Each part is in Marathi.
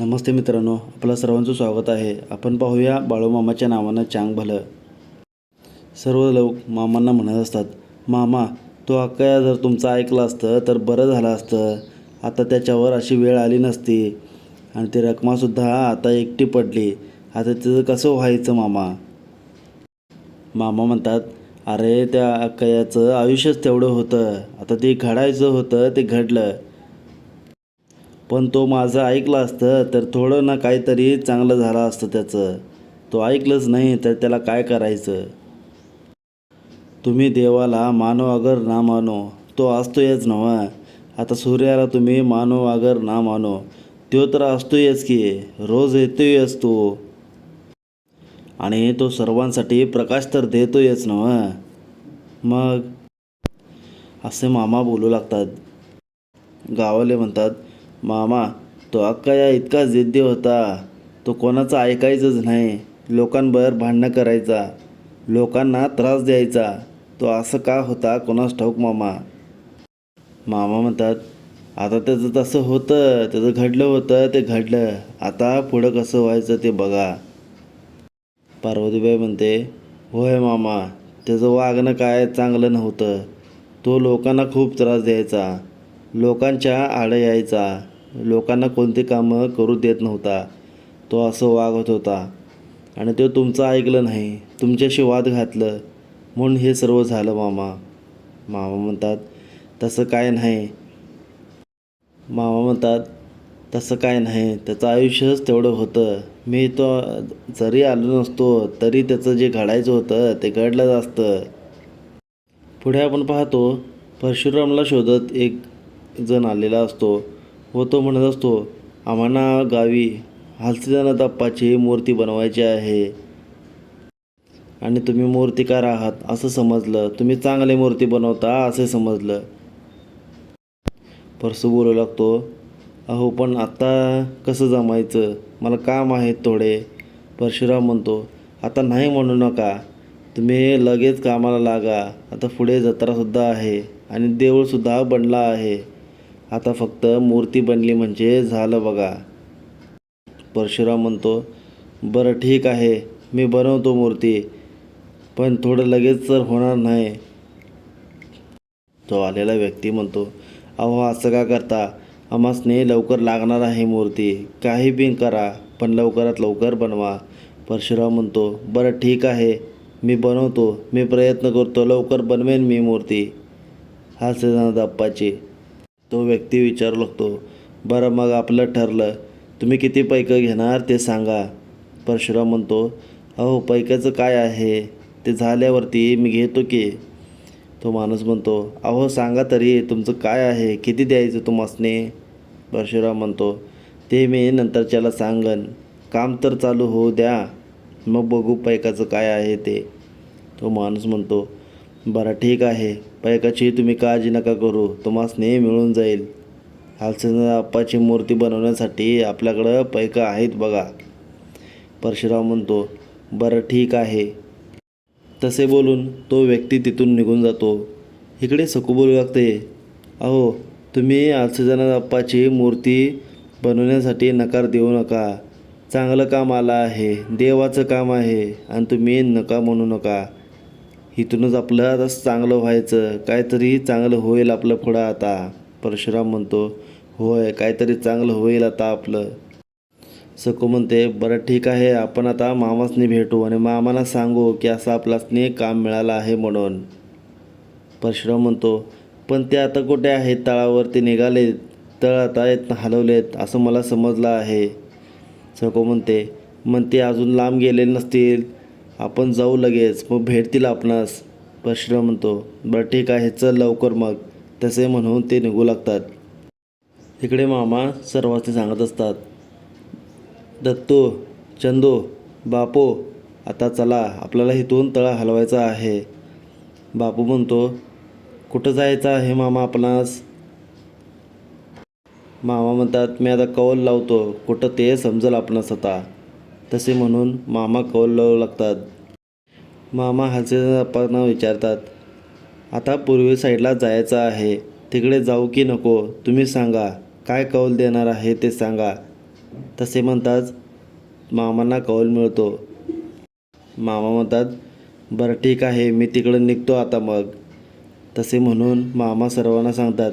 नमस्ते मित्रांनो आपलं सर्वांचं स्वागत आहे. आपण पाहूया बाळूमामाच्या नावानं चांग भलं. सर्व लोक मामांना म्हणत असतात मामा तो अक्का जर तुमचं ऐकलं असतं तर बरं झालं असतं. आता त्याच्यावर अशी वेळ आली नसती. आणि ती रकमासुद्धा आता एकटी पडली. आता तिचं कसं व्हायचं मामा? मामा म्हणतात अरे त्या अक्कयाचं आयुष्यच तेवढं होतं. आता ते घडायचं होतं ते घडलं. पण तो माझं ऐकलं असतं तर थोडं ना काहीतरी चांगलं झालं असतं त्याचं. तो ऐकलंच नाही तर त्याला काय करायचं? तुम्ही देवाला मानो अगर ना मानो तो असतोयच नव्हा. आता सूर्याला तुम्ही मानो अगर ना मानो तो तर असतोयच की रोज येतोय असतो आणि तो सर्वांसाठी प्रकाश तर देतोयच नव्हा. मग? असे मामा बोलू लागतात. गावाले म्हणतात मामा तो अक्का या इतका जिद्दी होता. तो कोणाचं ऐकायचंच नाही. लोकांवर भांडणं करायचा. लोकांना त्रास द्यायचा. तो असं का होता कोणास ठाऊक मामा? मामा म्हणतात आता त्याचं तसं होतं. त्याचं घडलं होतं ते घडलं. आता पुढं कसं व्हायचं ते बघा. पार्वतीबाई म्हणते होय मामा. त्याचं वागणं काय चांगलं नव्हतं. तो लोकांना खूप त्रास द्यायचा. लोकांच्या आडं यायचा. लोकांना कोणती कामं करू देत नव्हता. तो असं वागत होता. आणि तो तुमचं ऐकलं नाही. तुमच्याशी वाद घातलं. म्हणून हे सर्व झालं मामा. मामा म्हणतात तसं काय नाही. मामा म्हणतात तसं काय नाही. त्याचं आयुष्यच तेवढं होतं. मी तो जरी आलो नसतो तरी त्याचं जे घडायचं होतं ते घडलंच असतं. पुढे आपण पाहतो परशुरामला शोधत एक जण आलेला असतो व तो म्हणत असतो आम्हाला गावी हलसीदाना दप्पाची मूर्ती बनवायची आहे. आणि तुम्ही मूर्तिकार आहात असं समजलं. तुम्ही चांगली मूर्ती बनवता असे समजलं. परसू बोलू लागतो अहो पण आता कसं जमायचं? मला काम आहेत थोडे. परशुराम म्हणतो आता नाही म्हणू नका. तुम्ही लगेच कामाला लागा. आता पुढे जत्रासुद्धा आहे आणि देऊळसुद्धा बनला आहे. आता फक्त मूर्ती बनली म्हणजे झालं बघा. परशुराम म्हणतो बरं ठीक आहे मी बनवतो मूर्ती पण थोडं लगेच तर होणार नाही. तो आलेला व्यक्ती म्हणतो अहो असं का करता? आम्हासने लवकर लागणार आहे मूर्ती. काही बी करा पण लवकरात लवकर बनवा. परशुराम म्हणतो बरं ठीक आहे मी बनवतो मी प्रयत्न करतो लवकर बनवेन मी मूर्ती. हा सिद्धांत अप्पाची तो व्यक्ती विचारू लागतो बरं मग आपलं ठरलं. तुम्ही किती पैकं घेणार ते सांगा. परशुराम म्हणतो अहो पैकाचं काय आहे? ते झाल्यावरती मी घेतो की. तो माणूस म्हणतो अहो सांगा तरी तुमचं काय आहे? किती द्यायचं तुम्हासने? परशुराम म्हणतो ते मी नंतरच्याला सांगन. काम तर चालू होऊ द्या. मग बघू पैकाचं काय आहे ते. तो माणूस म्हणतो बरं ठीक आहे. पैकाची तुम्ही काळजी नका करू. तुम्हाला स्नेह मिळून जाईल. हालसेना अप्पाची मूर्ती बनवण्यासाठी आपल्याकडं पैका आहेत बघा. परशुराम म्हणतो बरं ठीक आहे. तसे बोलून तो व्यक्ती तिथून निघून जातो. इकडे सकू बोलू लागते. अहो तुम्ही आलसेजना अप्पाची मूर्ती बनवण्यासाठी नकार देऊ नका. चांगलं काम आलं आहे. देवाचं काम आहे. आणि तुम्ही नका म्हणू नका. इथूनच आपलं आता चांगलं व्हायचं. काहीतरी चांगलं होईल आपलं पुढं आता. परशुराम म्हणतो होय काहीतरी चांगलं होईल आता आपलं. सको म्हणते बरं ठीक आहे. आपण आता मामासनी भेटू आणि मामाला सांगू की असं आपल्यासनी काम मिळालं आहे म्हणून. परशुराम म्हणतो पण ते आता कुठे आहेत? तळावरती निघाले तळ आता येत हलवलेत असं मला समजलं आहे. सको म्हणते मग ते अजून लांब गेले नसतील? आपण जाऊ लगेच मग भेटतील आपणास. परशुराम म्हणतो बरं ठीक आहे चल लवकर मग. तसे म्हणून ते निघू लागतात. इकडे मामा सर्वांनी सांगत असतात दत्तो चंदो बापू आता चला आपल्याला इथून तळा हलवायचा आहे. बापू म्हणतो कुठं जायचं आहे मामा आपणास? मामा म्हणतात मी आता कौल लावतो कुठं ते समजल आपणास आता. तसे म्हणून मामा कौल लावू लागतात. मामा हलसेप्पांना विचारतात आता पूर्वी साईडला जायचं आहे तिकडे जाऊ की नको? तुम्ही सांगा काय कौल देणार आहे ते सांगा. तसे म्हणताच मामांना कौल मिळतो. मामा म्हणतात बरं ठीक आहे मी तिकडं निघतो आता मग. तसे म्हणून मामा सर्वांना सांगतात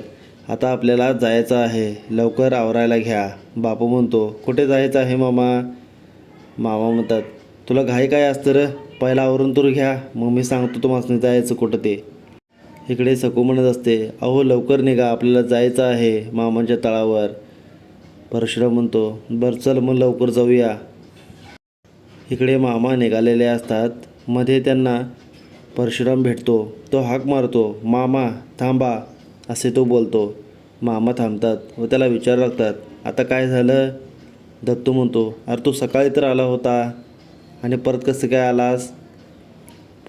आता आपल्याला जायचं आहे लवकर आवरायला घ्या. बापू म्हणतो कुठे जायचं आहे मामा? मामा म्हणतात तुला घाई काय असतं र? पहिला आवरून तर घ्या मग मी सांगतो तुम्हाला जायचं कुठं ते. इकडे सकू म्हणत असते अहो लवकर निघा आपल्याला जायचं आहे मामांच्या तळावर. परशुराम म्हणतो बरं चल मग लवकर जाऊया. इकडे मामा निघालेले असतात. मध्ये त्यांना परशुराम भेटतो तो हाक मारतो मामा थांबा असे तो बोलतो. मामा थांबतात व त्याला विचारू लागतात आता काय झालं? दत्तू म्हणतो अरे तू सकाळी तर आला होता आणि परत कसं काय आलास?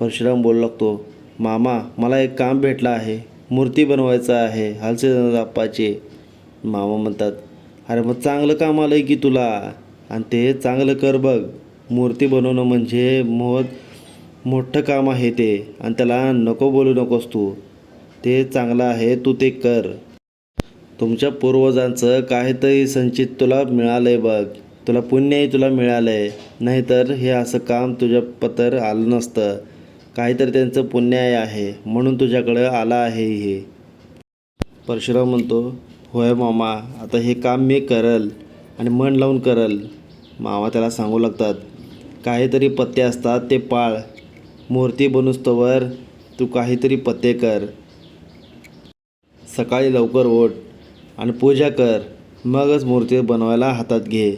परशुराम बोलू लागतो मामा मला एक काम भेटलं आहे मूर्ती बनवायचं आहे हालसे आप्पाचे मामा म्हणतात अरे मग चांगलं काम आलं आहे की तुला? आणि ते चांगलं कर बघ मूर्ती बनवणं म्हणजे मोठ मोठं काम आहे ते आणि त्याला नको बोलू नकोस तू. ते चांगलं आहे तू ते कर. तुमच्या पूर्वजांचं काहीतरी संचित तुला मिळालं आहे बघ. तुला पुण्यही तुला मिळालं आहे नाहीतर हे असं काम तुझ्या पतर आलं नसतं. काहीतरी त्यांचं पुण्याय आहे. म्हणून तुझ्याकडं आलं आहे हे. परशुराम म्हणतो होय मामा आता हे काम मी करल आणि मन लावून करल. मामा त्याला सांगू लागतात काहीतरी पत्ते असतात ते पाळ. मूर्ती बनूस्तवर तू काहीतरी पत्ते कर. सकाळी लवकर ओट आणि पूजा कर. मगच मूर्ती बनवायला हातात घे.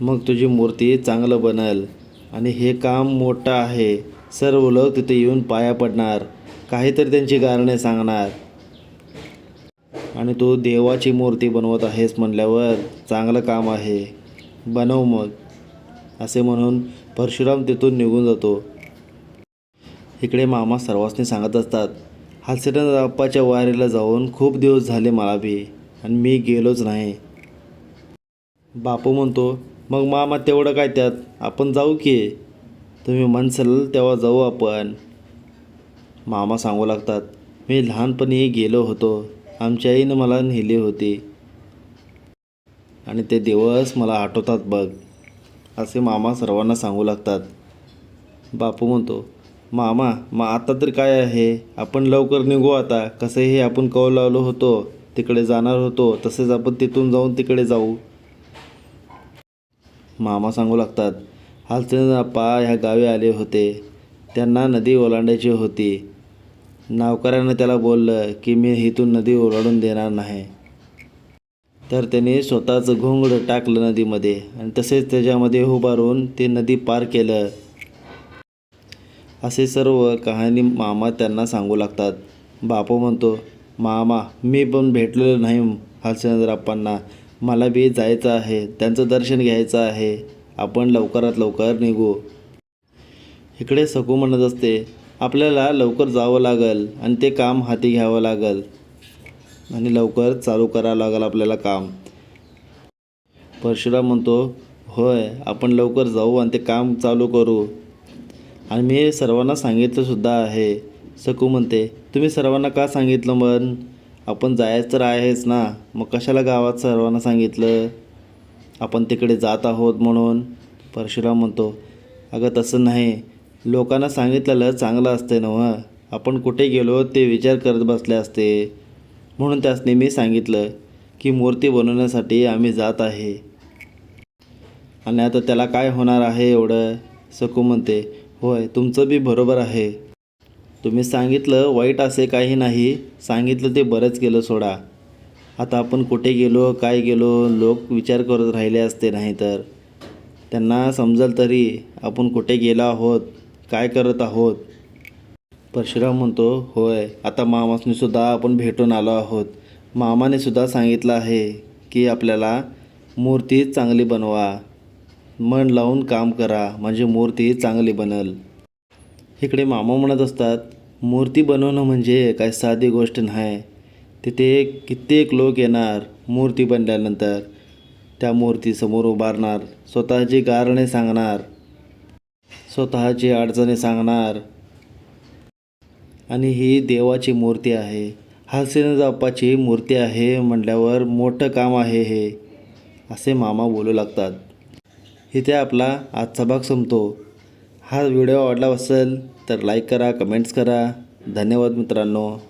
मग तुझी मूर्ती चांगलं बनल. आणि हे काम मोठं आहे. सर्व लोक तिथे येऊन पाया पडणार. काहीतरी त्यांची कारणे सांगणार. आणि तू देवाची मूर्ती बनवत आहेस म्हणल्यावर चांगलं काम आहे. बनव मग. असे म्हणून परशुराम तिथून निघून जातो. इकडे मामा सर्वांनी सांगत असतात हालसेटन बाप्पाच्या वारीला जाऊन खूप दिवस झाले मला बी आणि मी गेलोच नाही. बापू म्हणतो मग मामा तेवढं काय त्यात? आपण जाऊ की? तुम्ही म्हणसाल तेव्हा जाऊ आपण. मामा सांगू लागतात मी लहानपणी गेलो होतो. आमच्या आईनं मला नेली होती. आणि ते दिवस मला आठवतात बघ. असे मामा सर्वांना सांगू लागतात. बापू म्हणतो मामा मग आता तर काय आहे? आपण लवकर निघू आता. कसंही आपण कौल लावलो होतो तिकडे जाणार होतो तसेच आपण तिथून जाऊन तिकडे जाऊ. मामा सांगू लागतात हालचंद आप्पा ह्या गावी आले होते. त्यांना नदी ओलांडायची होती. नावकऱ्यानं त्याला बोललं की मी इथून नदी ओलांडून देणार नाही. तर त्याने स्वतःचं घोंगड टाकलं नदीमध्ये आणि तसेच त्याच्यामध्ये उभारून ते नदी पार केलं. असे सर्व कहाणी मामा त्यांना सांगू लागतात. बापू म्हणतो मामा मी पण भेटलेलो नाही हालचंद्राप्पांना मला बी जायचं आहे त्यांचं दर्शन घ्यायचं आहे. आपण लवकरात लवकर निघू. इकडे सकू म्हणत असते आपल्याला लवकर जावं लागेल आणि ते काम हाती घ्यावं लागेल आणि लवकर चालू करावं लागेल आपल्याला काम. परशुराम म्हणतो होय आपण लवकर जाऊ आणि ते काम चालू करू. आणि मी सर्वांना सांगितलंसुद्धा आहे. सकू म्हणते तुम्ही सर्वांना का सांगितलं मग आपण जायचं तर आहेच ना. मग कशाला गावात सर्वांना सांगितलं? आपण तिकडे जात आहोत म्हणून. परशुराम म्हणतो अगं तसं नाही. लोकांना सांगितलेलं चांगलं असते ना आपण कुठे गेलो ते विचार करत बसले असते. म्हणून त्यासनी मी सांगितलं की मूर्ती बनवण्यासाठी आम्ही जात आहे. आणि आता त्याला काय होणार आहे एवढं? सकू म्हणते होय तुमचं बी बरोबर आहे. तुम्ही सांगितलं वाईट असे काही नाही सांगितलं ते बरंच केलं सोडा. आता आपण कुठे गेलो काय गेलो लोक विचार करत राहिले असते नाही तर. त्यांना समजल तरी आपण कुठे गेलो आहोत काय करत आहोत? परशुराम म्हणतो होय आता मामासनीसुद्धा आपण भेटून आलो आहोत. मामाने सुद्धा सांगितलं आहे की आपल्याला मूर्ती चांगली बनवा. मन लावून काम करा म्हणजे मूर्ती चांगली बनल. इकडे मामा म्हणत असतात मूर्ती बनवणं म्हणजे काय साधी गोष्ट नाही. तिथे कित्येक लोक येणार मूर्ती बनल्यानंतर. त्या मूर्तीसमोर उभारणार स्वतःची कारणे सांगणार स्वतःची अडचणी सांगणार. आणि ही देवाची मूर्ती आहे. हालसेन बाप्पाची मूर्ती आहे म्हटल्यावर मोठं काम आहे हे असे मामा बोलू लागतात. इथे आपला आजचा भाग संपतो. हा व्हिडिओ आवडला असेल तर लाईक करा कमेंट्स करा. धन्यवाद मित्रांनो.